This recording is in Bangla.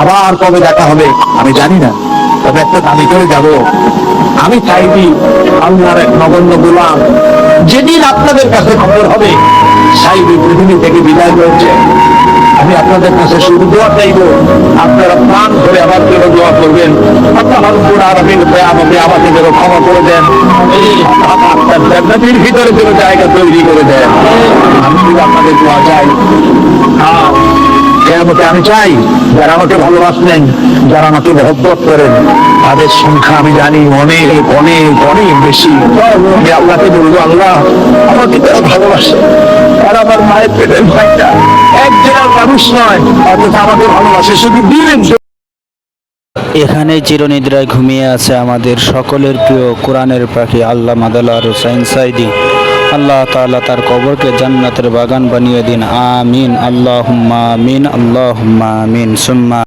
আবার কবে দেখা হবে, আমি জানি না। তবে একটা দাবি করে যাব। আমি চাইবি আল্লাহর এক নগণ্য গোলাম, যেদিন আপনাদের কাছে খবর হবে সাইবি পৃথিবী থেকে বিদায় হয়েছে। আমি আপনাদের কাছে শুধু দোয়া চাইব, আপনারা প্রাণ ধরে আমার জন্য দোয়া করবেন। আমাকে আমাকে যেন ক্ষমা করে দেন। আপনার জান্নাতের ভিতরে যেন জায়গা তৈরি করে দেন। আমি শুধু আপনাদের দোয়া চাই কেয়ামতে আমি চাই, যারা আমাকে ভালোবাসলেন, যারা আমাকে মহব্বত করেন, তাদের সংখ্যা আমি জানি অনেক অনেক অনেক বেশি। আমি আল্লাহকে বলব, আল্লাহ আমাকে তারা ভালোবাসে। তারা আমার মায়ের পেটের ভাইটা। একজনের মানুষ নয়, অথচ আমাকে ভালোবাসে, শুধু দিলেন এখানে চিরনিদ্রায় ঘুমিয়ে আছে আমাদের সকলের প্রিয় কোরআনের পাখি আল্লাহ মাদাল্লাহ হুসাইন সাইদি। আল্লাহ তালা তার কবরকে জান্নাতের বাগান বানিয়ে দিন। আমিন। আল্লাহ আমিন। আল্লাহ আমিন। সুম্মা